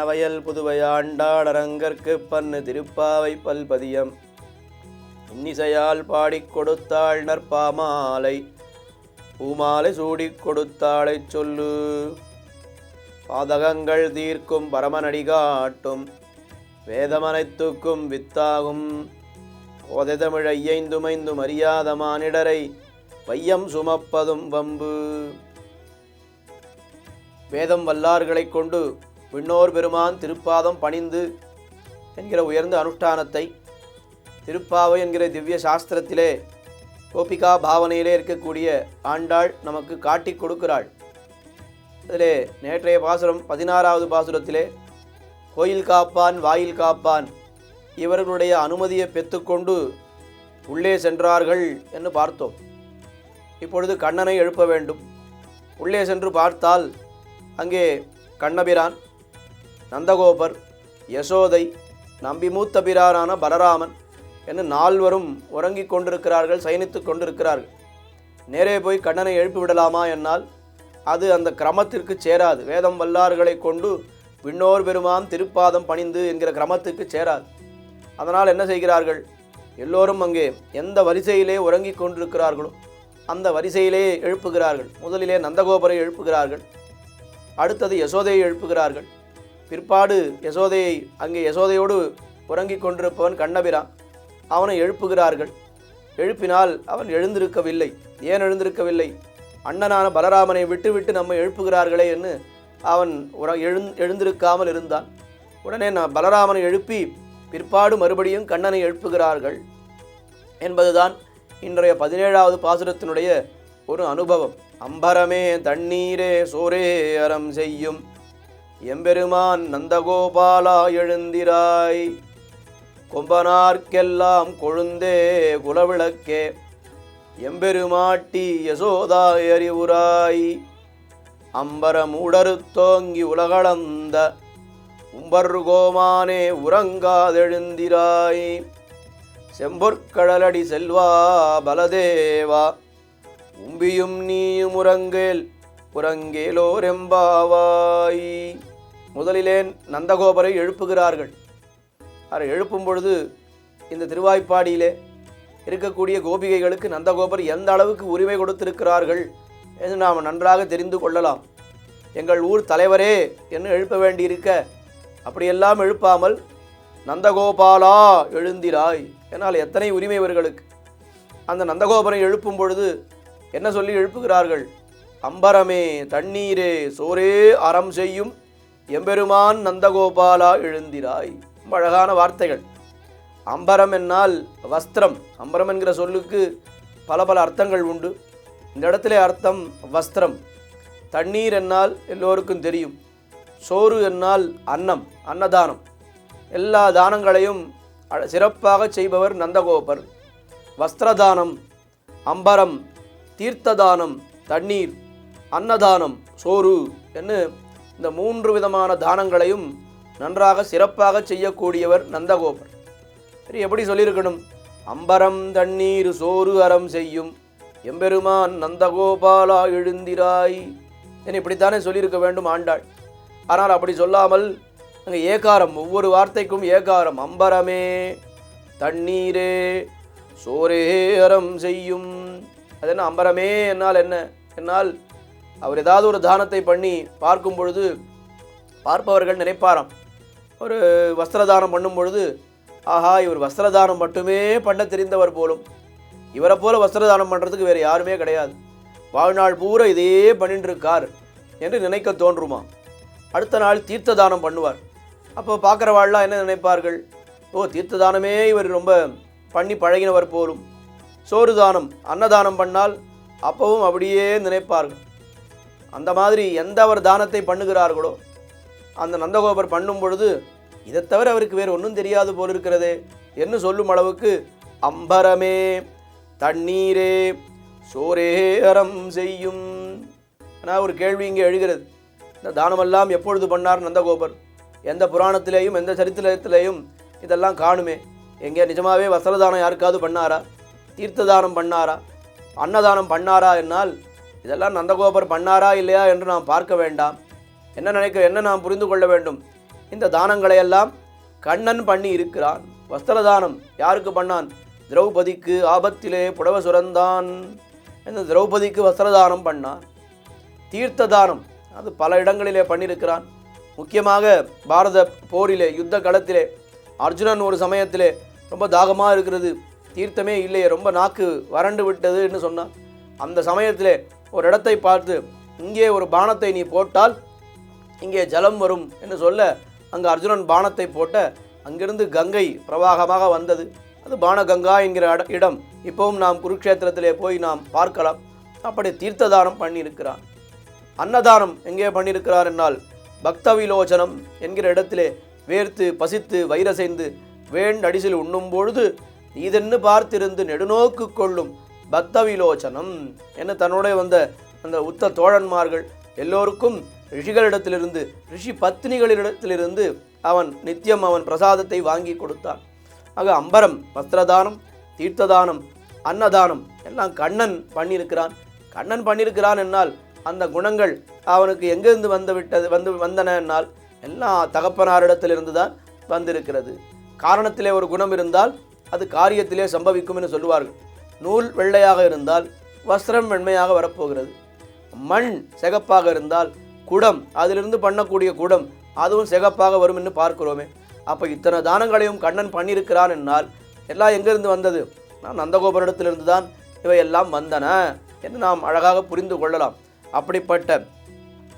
வண்ணவயல் புதுவையாண்டாள் அரங்கற்கு பன்னு திருப்பாவை பல்பதியம். இன்னிசையால் பாடிக் கொடுத்தாள் நற்பாமாலை பூமாலை சூடிக் கொடுத்தாளைச் சொல்லு. பாதகங்கள் தீர்க்கும் பரமனடி காட்டும் வேதமனைத்துக்கும் வித்தாகும். ஓதை தமிழ் ஐயைந்துமைந்தும் அறியாத மானிடரை வையம் சுமப்பதும் வம்பு. வேதம் வல்லார்களைக் கொண்டு விண்ணோர் பெருமான் திருப்பாதம் பணிந்து என்கிற உயர்ந்த அனுஷ்டானத்தை திருப்பாவை என்கிற திவ்ய சாஸ்திரத்திலே கோபிகா பாவனையிலே இருக்கக்கூடிய ஆண்டாள் நமக்கு காட்டிக் கொடுக்கிறாள். அதிலே நேற்றைய பாசுரம் பதினாறாவது பாசுரத்திலே கோயில் காப்பான் வாயில் காப்பான் இவர்களுடைய அனுமதியை பெற்றுக்கொண்டு உள்ளே சென்றார்கள் என்று பார்த்தோம். இப்பொழுது கண்ணனை எழுப்ப வேண்டும். உள்ளே சென்று பார்த்தால் அங்கே கண்ணபிரான் நந்தகோபர் யசோதை நம்பி மூத்த பிரானான பலராமன் என்று நால்வரும் உறங்கிக் கொண்டிருக்கிறார்கள் சயனித்துக் கொண்டிருக்கிறார்கள். நேரே போய் கண்ணனை எழுப்பி விடலாமா என்னால்? அது அந்த கிரமத்திற்கு சேராது. வேதம் வல்லார்களை கொண்டு விண்ணோர் பெருமான் திருப்பாதம் பணிந்து என்கிற கிரமத்துக்கு சேராது. அதனால் என்ன செய்கிறார்கள்? எல்லோரும் அங்கே எந்த வரிசையிலே உறங்கிக் கொண்டிருக்கிறார்களோ அந்த வரிசையிலே எழுப்புகிறார்கள். முதலிலே நந்தகோபரை எழுப்புகிறார்கள். அடுத்தது யசோதையை எழுப்புகிறார்கள். பிற்பாடு யசோதையை அங்கே யசோதையோடு உறங்கிக் கொண்டிருப்பவன் கண்ணபிரான் அவனை எழுப்புகிறார்கள். எழுப்பினால் அவன் எழுந்திருக்கவில்லை. ஏன் எழுந்திருக்கவில்லை? அண்ணனான பலராமனை விட்டுவிட்டு நம்மை எழுப்புகிறார்களே என்று அவன் உற எழுந் எழுந்திருக்காமல் இருந்தான். உடனே நான் பலராமனை எழுப்பி பிற்பாடு மறுபடியும் கண்ணனை எழுப்புகிறார்கள் என்பதுதான் இன்றைய பதினேழாவது பாசுரத்தினுடைய ஒரு அனுபவம். அம்பரமே தண்ணீரே சோரே அறம் செய்யும். எம்பெருமான் நந்தகோபாலா எழுந்திராய். கொம்பனார்க்கெல்லாம் கொழுந்தே குலவிளக்கே. எம்பெருமாட்டி யசோதா அறிவுராய். அம்பரமூடறுத்தோங்கி உலகளந்த உம்பர்கோமானே உறங்காதெழுந்திராய் செம்பொற்கடலடி செல்வா பலதேவா. உம்பியும் நீயும் உறங்கேல் உறங்கேலோரெம்பாவாய். முதலிலே நந்தகோபரை எழுப்புகிறார்கள். அவரை எழுப்பும் பொழுது இந்த திருவாய்ப்பாடியிலே இருக்கக்கூடிய கோபிகைகளுக்கு நந்தகோபர் எந்த அளவுக்கு உரிமை கொடுத்திருக்கிறார்கள் என்று நாம் நன்றாக தெரிந்து கொள்ளலாம். எங்கள் ஊர் தலைவரே என்று எழுப்ப வேண்டியிருக்க அப்படியெல்லாம் எழுப்பாமல் நந்தகோபாலா எழுந்திராய் என்னால் எத்தனை உரிமை இவர்களுக்கு? அந்த நந்தகோபரை எழுப்பும் பொழுது என்ன சொல்லி எழுப்புகிறார்கள்? அம்பரமே தண்ணீரே சோரே அறம் செய்யும் எம்பெருமான் நந்தகோபாலா எழுந்திராய். அழகான வார்த்தைகள். அம்பரம் என்னால் வஸ்திரம் அம்பரம் என்கிற சொல்லுக்கு பல பல அர்த்தங்கள் உண்டு. இந்த இடத்துல அர்த்தம் வஸ்திரம். தண்ணீர் என்னால் எல்லோருக்கும் தெரியும். சோறு என்னால் அன்னம் அன்னதானம். எல்லா தானங்களையும் அழ- சிறப்பாக செய்பவர் நந்தகோபர். வஸ்திரதானம் அம்பரம் தீர்த்ததானம் தண்ணீர் அன்னதானம் சோறு என்று இந்த மூன்று விதமான தானங்களையும் நன்றாக சிறப்பாக செய்யக்கூடியவர் நந்தகோபர். சரி எப்படி சொல்லியிருக்கணும்? அம்பரம் தண்ணீர் சோறு அறம் செய்யும் எம்பெருமான் நந்தகோபாலா எழுந்திராய். என இப்படித்தானே சொல்லியிருக்க வேண்டும் ஆண்டாள். ஆனால் அப்படி சொல்லாமல் அங்கே ஏகாரம் ஒவ்வொரு வார்த்தைக்கும் ஏகாரம். அம்பரமே தண்ணீரே சோரே அறம் செய்யும். அது என்ன அம்பரமே என்னால் என்ன? என்னால் அவர் ஏதாவது ஒரு தானத்தை பண்ணி பார்க்கும் பொழுது பார்ப்பவர்கள் நினைப்பாராம். ஒரு வஸ்திரதானம் பண்ணும் பொழுது ஆஹா இவர் வஸ்திரதானம் மட்டுமே பண்ண தெரிந்தவர் போலும். இவரை போல வஸ்திரதானம் பண்ணுறதுக்கு வேறு யாருமே கிடையாது. வாழ்நாள் பூரா இதே பண்ணிட்டு இருக்கார் என்று நினைக்க தோன்றுமா? அடுத்த நாள் தீர்த்த தானம் பண்ணுவார். அப்போ பார்க்குறவாள்லாம் என்ன நினைப்பார்கள்? ஓ தீர்த்த தானமே இவர் ரொம்ப பண்ணி பழகினவர் போலும். சோறு தானம் அன்னதானம் பண்ணால் அப்பவும் அப்படியே நினைப்பார்கள். அந்த மாதிரி எந்த அவர் தானத்தை பண்ணுகிறார்களோ அந்த நந்தகோபர் பண்ணும் பொழுது இதை தவிர அவருக்கு வேறு ஒன்றும் தெரியாது போல் இருக்கிறதே என்று சொல்லும் அளவுக்கு அம்பரமே தண்ணீரே சோரே அறம் செய்யும். ஆனால் ஒரு கேள்வி இங்கே எழுகிறது. இந்த தானமெல்லாம் எப்பொழுது பண்ணார் நந்தகோபர்? எந்த புராணத்திலேயும் எந்த சரித்திரத்திலேயும் இதெல்லாம் காணுமே. எங்கே நிஜமாகவே வசரதானம் யாருக்காவது பண்ணாரா? தீர்த்த தானம் பண்ணாரா? அன்னதானம் பண்ணாரா என்னால் இதெல்லாம் நந்தகோபர் பண்ணாரா இல்லையா என்று நாம் பார்க்க வேண்டாம். என்ன நினைக்க என்ன நாம் புரிந்து கொள்ள வேண்டும்? இந்த தானங்களையெல்லாம் கண்ணன் பண்ணி இருக்கிறான். வஸ்திரதானம் யாருக்கு பண்ணான்? திரௌபதிக்கு ஆபத்திலே புடவ சுரந்தான் இந்த திரௌபதிக்கு வஸ்திரதானம் பண்ணான். தீர்த்த தானம் அது பல இடங்களிலே பண்ணியிருக்கிறான். முக்கியமாக பாரத போரிலே யுத்த களத்திலே அர்ஜுனன் ஒரு சமயத்திலே ரொம்ப தாகமாக இருக்கிறது. தீர்த்தமே இல்லையே ரொம்ப நாக்கு வறண்டு விட்டதுன்னு சொன்னான். அந்த சமயத்திலே ஒரு இடத்தை பார்த்து இங்கே ஒரு பானத்தை நீ போட்டால் இங்கே ஜலம் வரும் என்று சொல்ல அங்கு அர்ஜுனன் பானத்தை போட்ட அங்கிருந்து கங்கை பிரவாகமாக வந்தது. அது பானகங்கா என்கிற இடம். இப்பவும் நாம் குருக்ஷேத்திரத்திலே போய் நாம் பார்க்கலாம். அப்படி தீர்த்ததானம் பண்ணியிருக்கிறான். அன்னதானம் எங்கே பண்ணியிருக்கிறார் என்னால் பக்தவிலோச்சனம் என்கிற இடத்திலே வேர்த்து பசித்து வைரசைந்து வேண்டடிசில் உண்ணும் பொழுது இதென்னு பார்த்திருந்து நெடுநோக்கு கொள்ளும் பக்த விலோச்சனம் என்ன தன்னுடைய வந்த அந்த உத்த தோழன்மார்கள் எல்லோருக்கும் ரிஷிகளிடத்திலிருந்து ரிஷி பத்னிகளிடத்திலிருந்து அவன் நித்தியம் அவன் பிரசாதத்தை வாங்கி கொடுத்தான். ஆக அம்பரம் வஸ்திரதானம் தீர்த்ததானம் அன்னதானம் எல்லாம் கண்ணன் பண்ணியிருக்கிறான். கண்ணன் பண்ணியிருக்கிறான் என்னால் அந்த குணங்கள் அவனுக்கு எங்கிருந்து வந்து விட்டது வந்து வந்தன என்னால் எல்லாம் தகப்பனாரிடத்திலிருந்து தான் வந்திருக்கிறது. காரணத்திலே ஒரு குணம் இருந்தால் அது காரியத்திலே சம்பவிக்கும் என்று சொல்லுவார்கள். நூல் வெள்ளையாக இருந்தால் வஸ்திரம் வெண்மையாக வரப்போகிறது. மண் சிகப்பாக இருந்தால் குடம் அதிலிருந்து பண்ணக்கூடிய குடம் அதுவும் சிகப்பாக வரும் என்று பார்க்கிறோமே. அப்போ இத்தனை தானங்களையும் கண்ணன் பண்ணியிருக்கிறான் என்னால். எல்லாம் எங்கிருந்து வந்தது? நான் நந்தகோபுரத்திலிருந்து தான் இவையெல்லாம் வந்தன என்று நாம் அழகாக புரிந்து கொள்ளலாம். அப்படிப்பட்ட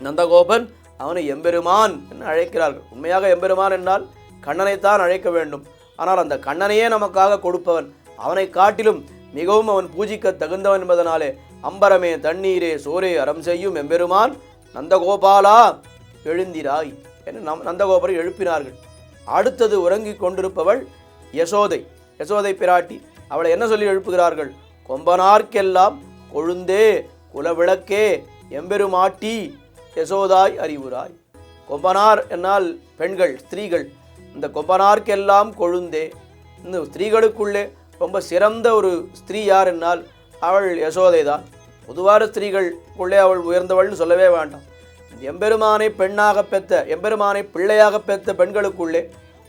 நந்தகோபன் அவனை எம்பெருமான் என்று அழைக்கிறார்கள். உண்மையாக எம்பெருமான் என்றால் கண்ணனைத்தான் அழைக்க வேண்டும். ஆனால் அந்த கண்ணனையே நமக்காக கொடுப்பவன். அவனை காட்டிலும் மிகவும் அவன் பூஜிக்க தகுந்தவன் என்பதனாலே அம்பரமே தண்ணீரே சோரே அறம் செய்யும் எம்பெருமான் நந்தகோபாலா எழுந்திராய் என நம் நந்தகோபரை எழுப்பினார்கள். அடுத்தது உறங்கிக் கொண்டிருப்பவள் யசோதை. யசோதை பிராட்டி அவளை என்ன சொல்லி எழுப்புகிறார்கள்? கொம்பனார்க்கெல்லாம் கொழுந்தே குலவிளக்கே எம்பெருமாட்டி யசோதாய் அறிவுராய் கொம்பனார் என்னால் பெண்கள் ஸ்திரீகள் இந்த கொம்பனார்க்கெல்லாம் கொழுந்தே. இந்த ஸ்திரீகளுக்குள்ளே ரொம்ப சிறந்த ஒரு ஸ்திரீ யார் என்னால் அவள் யசோதை தான். பொதுவான ஸ்திரீகளுக்குள்ளே அவள் உயர்ந்தவள்னு சொல்லவே வேண்டாம். எம்பெருமானை பெண்ணாக பெற்ற எம்பெருமானை பிள்ளையாக பெற்ற பெண்களுக்குள்ளே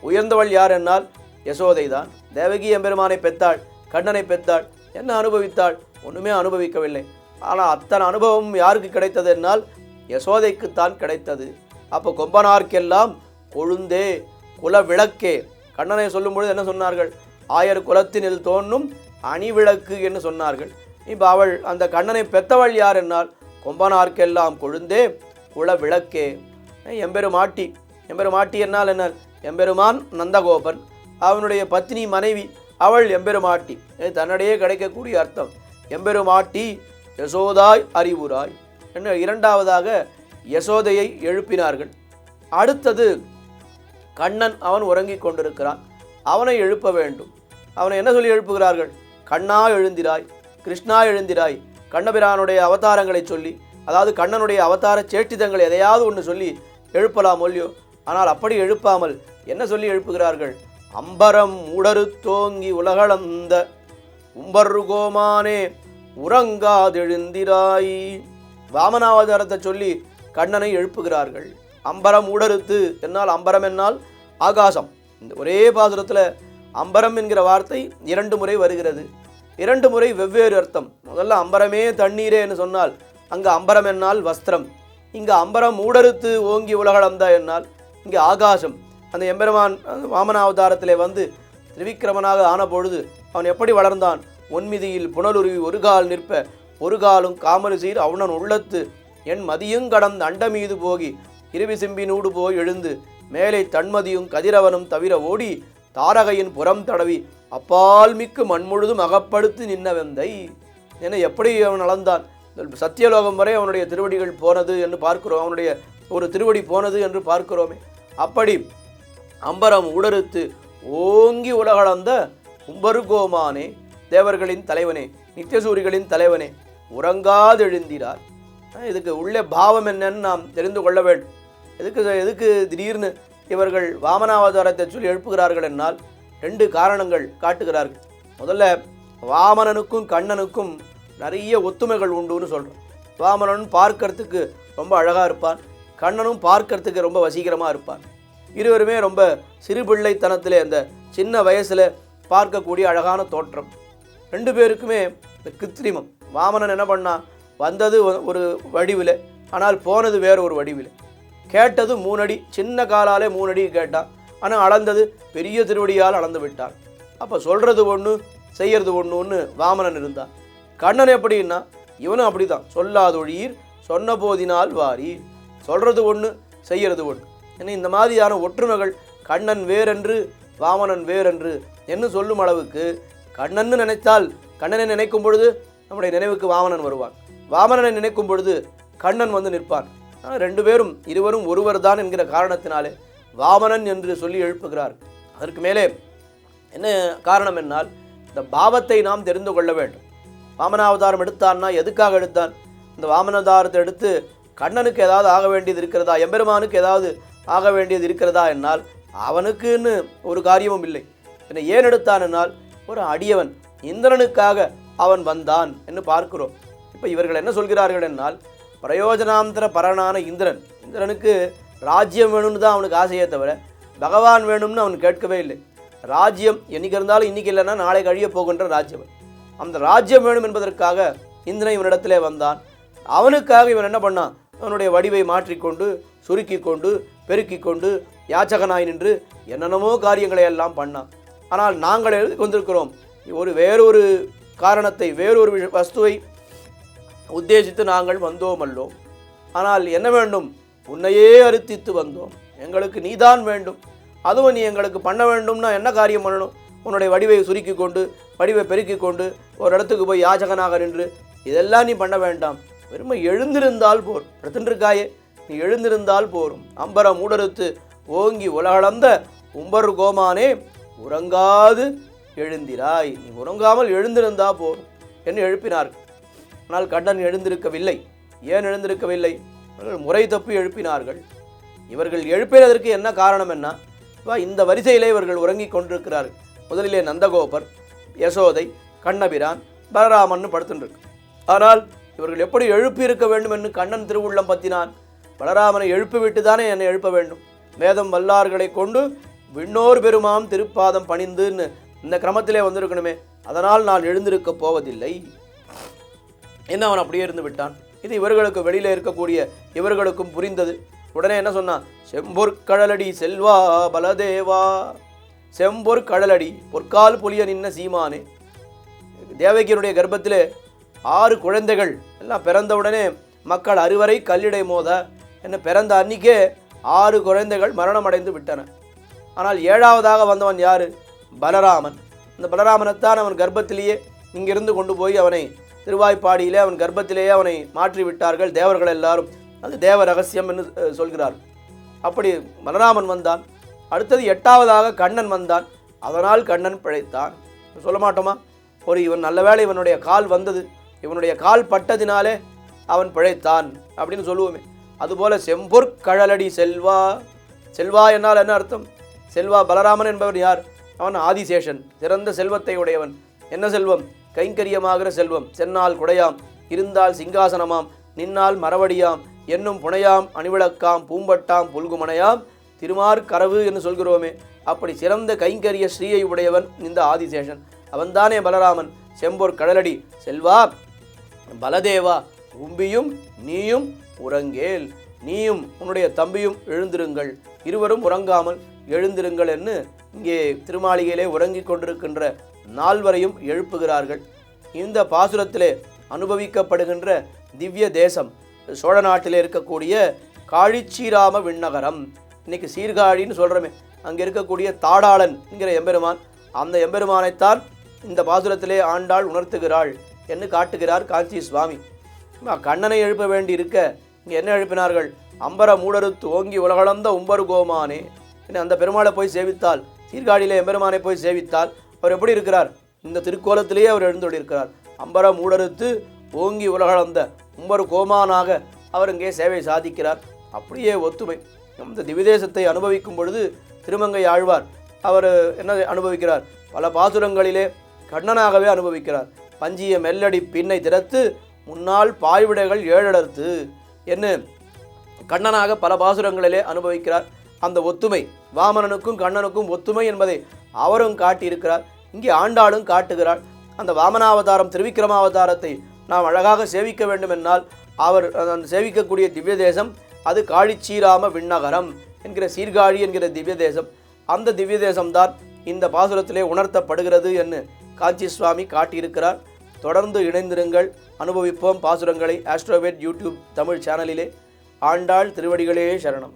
உயர்ந்தவள் யார் என்னால்? யசோதை தான். தேவகி எம்பெருமானை பெற்றாள் கண்ணனை பெற்றாள். என்ன அனுபவித்தாள்? ஒன்றுமே அனுபவிக்கவில்லை. ஆனால் அத்தனை அனுபவம் யாருக்கு கிடைத்தது என்னால்? யசோதைக்குத்தான் கிடைத்தது. அப்போ கொம்பனார்க்கெல்லாம் கொழுந்தே குல விளக்கே கண்ணனை சொல்லும்பொழுது என்ன சொன்னார்கள்? ஆயர் குலத்தினில் தோன்றும் அணிவிளக்கு என்று சொன்னார்கள். இப்போ அவள் அந்த கண்ணனை பெத்தவள் யார் என்னால்? கொம்பனார்க்கெல்லாம் கொழுந்தே குல விளக்கே எம்பெருமாட்டி. எம்பெருமாட்டி என்னால் என்ன? எம்பெருமான் நந்தகோபன். அவனுடைய பத்னி மனைவி அவள் எம்பெருமாட்டி. இது தன்னிடையே கிடைக்கக்கூடிய அர்த்தம். எம்பெருமாட்டி யசோதாய் அறிவுராய். என்று இரண்டாவதாக யசோதையை எழுப்பினார்கள். அடுத்தது கண்ணன் அவன் உறங்கிக் கொண்டிருக்கிறான். அவனை எழுப்ப வேண்டும். அவனை என்ன சொல்லி எழுப்புகிறார்கள்? கண்ணா எழுந்திராய் கிருஷ்ணா எழுந்திராய் கண்ணபிரானுடைய அவதாரங்களை சொல்லி அதாவது கண்ணனுடைய அவதார சேட்டிதங்கள் எதையாவது ஒன்று சொல்லி எழுப்பலாம் ஒல்லியோ ஆனால் அப்படி எழுப்பாமல் என்ன சொல்லி எழுப்புகிறார்கள்? அம்பரம் உடரு தோங்கி உலகளந்த உம்பருகோமானே உறங்காதெழுந்திராய். வாமனாவதாரத்தை சொல்லி கண்ணனை எழுப்புகிறார்கள். அம்பரம் உடறுத்து என்னால் அம்பரம் என்னால் ஆகாசம். இந்த ஒரே பாசுரத்தில் அம்பரம் என்கிற வார்த்தை இரண்டு முறை வருகிறது. இரண்டு முறை வெவ்வேறு அர்த்தம். முதல்ல அம்பரமே தண்ணீரே என்று சொன்னால் அங்கு அம்பரம் என்னால் வஸ்திரம். இங்கு அம்பரம் ஊடறுத்து ஓங்கி உலகளந்தா என்னால். இங்கே ஆகாசம். அந்த எம்பெருமான் வாமனாவதாரத்திலே வந்து திரிவிக்கிரமனாக ஆன பொழுது அவன் எப்படி வளர்ந்தான்? ஒன்மிதியில் புனலுருவி ஒரு கால் நிற்ப ஒரு காலும் காமறு சீர் அவனன் உள்ளத்து என் மதியும் கடந்த அண்டமீது போகி இருவிசிம்பினூடு போய் எழுந்து மேலே தன்மதியும் கதிரவனும் தவிர ஓடி தாரகையின் புறம் தடவி அப்பால் மிக்கு மண்முழுதும் அகப்படுத்தி நின்னவந்தை என எப்படி அவன் அளந்தான்? சத்தியலோகம் வரை அவனுடைய திருவடிகள் போனது என்று பார்க்கிறோம். அவனுடைய ஒரு திருவடி போனது என்று பார்க்கிறோமே. அப்படி அம்பரம் உடறுத்து ஓங்கி உலகளந்த உம்பருகோமானே தேவர்களின் தலைவனே நித்தியசூரிகளின் தலைவனே உறங்காதெழுந்திரார். இதுக்கு உள்ளே பாவம் என்னன்னு நாம் தெரிந்து கொள்ள வேண்டும். எதுக்கு எதுக்கு திடீர்னு இவர்கள் வாமனாவதாரத்தை சொல்லி எழுப்புகிறார்கள் என்னால் ரெண்டு காரணங்கள் காட்டுகிறார்கள். முதல்ல வாமனனுக்கும் கண்ணனுக்கும் நிறைய ஒத்துமைகள் உண்டுன்னு சொல்கிறோம் வாமனன் பார்க்கறதுக்கு ரொம்ப அழகாக இருப்பான் கண்ணனும் பார்க்கறதுக்கு ரொம்ப வசீகரமாக இருப்பான். இருவருமே ரொம்ப சிறுபிள்ளைத்தனத்தில் அந்த சின்ன வயசில் பார்க்கக்கூடிய அழகான தோற்றம். ரெண்டு பேருக்குமே இந்த கிருத்திரிமம். வாமனன் என்ன பண்ணான்? வந்தது ஒரு வடிவில் ஆனால் போனது வேற ஒரு வடிவில். கேட்டது மூணடி சின்ன காலாலே மூணடி கேட்டான் ஆனால் அளந்தது பெரிய திருவடியால் அளந்து விட்டான் அப்போ சொல்கிறது ஒன்று செய்கிறது ஒன்று ஒன்று வாமனன் இருந்தான் கண்ணன் எப்படின்னா இவனும் அப்படிதான். சொல்லாதொழியீர் சொன்ன போதினால் வாரீர். சொல்கிறது ஒன்று செய்கிறது ஒன்று ஏன்னா இந்த மாதிரியான ஒற்றுமைகள் கண்ணன் வேறென்று வாமனன் வேறென்று என்று சொல்லும் அளவுக்கு கண்ணன்னு நினைத்தால் கண்ணனை நினைக்கும் பொழுது நம்முடைய நினைவுக்கு வாமனன் வருவான். வாமனனை நினைக்கும் பொழுது கண்ணன் வந்து நிற்பான். ரெண்டு பேரும் இருவரும் ஒருவர் தான் என்கிற காரணத்தினாலே வாமனன் என்று சொல்லி எழுப்புகிறார். அதற்கு மேலே என்ன காரணம் என்னால்? இந்த பாவத்தை நாம் தெரிந்து கொள்ள வேண்டும். வாமனாவதாரம் எடுத்தான்னா எதுக்காக எடுத்தான்? இந்த வாமனாவதாரத்தை எடுத்து கண்ணனுக்கு ஏதாவது ஆக வேண்டியது இருக்கிறதா? எம்பெருமானுக்கு ஏதாவது ஆக வேண்டியது இருக்கிறதா என்னால்? அவனுக்குன்னு ஒரு காரியமும் இல்லை. என்னை ஏன் எடுத்தான் என்னால்? ஒரு அடியவன் இந்திரனுக்காக அவன் வந்தான் என்று பார்க்கிறோம். இப்போ இவர்கள் என்ன சொல்கிறார்கள் என்னால்? பிரயோஜனாந்தர பரனான இந்திரன். இந்திரனுக்கு ராஜ்யம் வேணும்னு தான் அவனுக்கு ஆசையே தவிர பகவான் வேணும்னு அவன் கேட்கவே இல்லை. ராஜ்யம் என்னைக்கு இருந்தாலும் இன்னைக்கு இல்லைன்னா நாளை கழிய போகின்ற ராஜ்யம் அந்த ராஜ்யம் வேணும் என்பதற்காக இந்திரன் இவனிடத்திலே வந்தான். அவனுக்காக இவன் என்ன பண்ணான்? அவனுடைய வடிவை மாற்றிக்கொண்டு சுருக்கி கொண்டு பெருக்கி கொண்டு யாச்சகனாய் நின்று என்னென்னமோ காரியங்களை எல்லாம் பண்ணான். ஆனால் நாங்கள் எழுதி கொண்டிருக்கிறோம். ஒரு வேறொரு காரணத்தை வேறொரு வஸ்துவை உத்தேசித்து நாங்கள் வந்தோம் அல்லோம் ஆனால் என்ன வேண்டும்? உன்னையே அறுத்தித்து வந்தோம். எங்களுக்கு நீதான் வேண்டும். அதுவும் நீ எங்களுக்கு பண்ண வேண்டும்னா என்ன காரியம் பண்ணணும்? உன்னுடைய வடிவை சுருக்கி கொண்டு வடிவை பெருக்கி கொண்டு ஒரு இடத்துக்கு போய் யாச்சகனாக நின்று இதெல்லாம் நீ பண்ண வேண்டாம். வெறுமை எழுந்திருந்தால் போர். படுத்துருக்காயே நீ எழுந்திருந்தால் போரும். அம்பர மூடறுத்து ஓங்கி உலகளந்த உம்பர் கோமானே உறங்காது எழுந்திராய். நீ உறங்காமல் எழுந்திருந்தா போரும். என்று எழுப்பினார்கள். ஆனால் கண்ணன் எழுந்திருக்கவில்லை. ஏன் எழுந்திருக்கவில்லை? அவர்கள் முறை தப்பி எழுப்பினார்கள். இவர்கள் எழுப்பினதற்கு என்ன காரணம் என்ன? இந்த வரிசையிலே இவர்கள் உறங்கிக் கொண்டிருக்கிறார்கள் முதலிலே நந்தகோபர் யசோதை கண்ணபிரான் பலராமன் படுத்துருக்கு ஆனால் இவர்கள் எப்படி எழுப்பியிருக்க வேண்டும் என்று கண்ணன் திருவுள்ளம் பத்தினான். பலராமனை எழுப்பிவிட்டு தானே என்னை எழுப்ப வேண்டும். வேதம் வல்லார்களை கொண்டு விண்ணோர் பெருமாம் திருப்பாதம் பணிந்துன்னு இந்த கிரமத்திலே வந்திருக்கணுமே. அதனால் நான் எழுந்திருக்கப் போவதில்லை. என்ன அவன் அப்படியே இருந்து விட்டான்? இது இவர்களுக்கு வெளியில் இருக்கக்கூடிய இவர்களுக்கும் புரிந்தது. உடனே என்ன சொன்னான்? செம்பொற்கடலடி செல்வா பலதேவா. செம்பொற் கடலடி பொற்கால் புலிய நின்ன சீமானே. தேவகியனுடைய கர்ப்பத்திலே ஆறு குழந்தைகள். எல்லாம் பிறந்தவுடனே மக்கள் அறுவரை கல்லிடை மோத என்ன பிறந்த அன்னிக்கே ஆறு குழந்தைகள் மரணமடைந்து விட்டன. ஆனால் ஏழாவதாக வந்தவன் யார்? பலராமன். இந்த பலராமனைத்தான் அவன் கர்ப்பத்திலேயே இங்கிருந்து கொண்டு போய் அவனை திருவாய்ப்பாடியிலே அவன் கர்ப்பத்திலேயே அவனை மாற்றி விட்டார்கள் தேவர்கள் எல்லாரும். அது தேவ ரகசியம் என்று சொல்கிறார். அப்படி பலராமன் வந்தான். அடுத்தது எட்டாவதாக கண்ணன் வந்தான். அதனால் கண்ணன் பிழைத்தான். சொல்ல மாட்டோமா? ஒரு இவன் நல்ல வேளை இவனுடைய கால் வந்தது. இவனுடைய கால் பட்டதினாலே அவன் பிழைத்தான் அப்படின்னு சொல்லுவோமே. அதுபோல செம்பொற்கழலடி செல்வா. செல்வா என்னால் என்ன அர்த்தம்? செல்வா பலராமன் என்பவன் யார்? அவன் ஆதிசேஷன் சிறந்த செல்வத்தை உடையவன். என்ன செல்வம்? கைங்கரியமாகிற செல்வம். சென்னால் குடையாம். இருந்தால் சிங்காசனமாம். நின்னால் மரவடியாம். என்னும் புனையாம். அணிவிளக்காம். பூம்பட்டாம். புல்குமனையாம். திருமார்கரவு என்று சொல்கிறோமே. அப்படி சிறந்த கைங்கரிய ஸ்ரீயை உடையவன் இந்த ஆதிசேஷன். அவன்தானே பலராமன். செம்பொர் கடலடி. செல்வா பலதேவா உம்பியும் நீயும் உறங்கேல். நீயும் உன்னுடைய தம்பியும் எழுந்திருங்கள். இருவரும் உறங்காமல் எழுந்திருங்கள் என்று இங்கே திருமாளிகையிலே உறங்கிக் கொண்டிருக்கின்ற நால்வரையும் எழுப்புகிறார்கள். இந்த பாசுரத்திலே அனுபவிக்கப்படுகின்ற திவ்ய தேசம் சோழ நாட்டில் இருக்கக்கூடிய காழிச்சீராம விண்ணகரம். இன்னைக்கு சீர்காழின்னு சொல்கிறோமே அங்கே இருக்கக்கூடிய தாடாளன் என்கிற எம்பெருமான் அந்த எம்பெருமானைத்தான் இந்த பாசுரத்திலே ஆண்டாள் உணர்த்துகிறாள் என்று காட்டுகிறார் காஞ்சி சுவாமி. கண்ணனை எழுப்ப வேண்டி இருக்க இங்கே என்ன எழுப்பினார்கள்? அம்பர மூடறுத்து ஓங்கி உலகளந்த உம்பரு கோமானே என்ன அந்த பெருமாளை போய் சேவித்தால் சீர்காழியிலே எம்பெருமானை போய் சேவித்தால் அவர் எப்படி இருக்கிறார்? இந்த திருக்கோலத்திலேயே அவர் எழுந்தொழிருக்கிறார் அம்பர மூடறுத்து ஓங்கி உலகளந்த உம்பர் கோமானாக அவர் இங்கே சேவை சாதிக்கிறார். அப்படியே ஒத்துமை. இந்த திவிதேசத்தை அனுபவிக்கும் பொழுது திருமங்கை ஆழ்வார் அவர் என்ன அனுபவிக்கிறார்? பல பாசுரங்களிலே கண்ணனாகவே அனுபவிக்கிறார். பஞ்சிய மெல்லடி பின்னை திறத்து முன்னால் பாய்விடைகள் ஏழடர்த்து என்ன கண்ணனாக பல பாசுரங்களிலே அனுபவிக்கிறார். அந்த ஒத்துமை வாமனனுக்கும் கண்ணனுக்கும் ஒத்துமை என்பதை அவரும் காட்டியிருக்கிறார். இங்கே ஆண்டாளும் காட்டுகிறாள். அந்த வாமனாவதாரம் திருவிக்கிரமாவதாரத்தை நாம் அழகாக சேவிக்க வேண்டும் என்னால் அவர் அந்த சேவிக்கக்கூடிய திவ்ய தேசம் அது காழிச்சீராம விண்ணகரம் என்கிற சீர்காழி என்கிற திவ்ய தேசம் அந்த திவ்ய தேசம்தான் இந்த பாசுரத்திலே உணர்த்தப்படுகிறது என்று காஞ்சி சுவாமி காட்டியிருக்கிறார். தொடர்ந்து இணைந்திருங்கள். அனுபவிப்போம் பாசுரங்களை ஆஸ்ட்ரோவேட் யூடியூப் தமிழ் சேனலிலே. ஆண்டாள் திருவடிகளே சரணம்.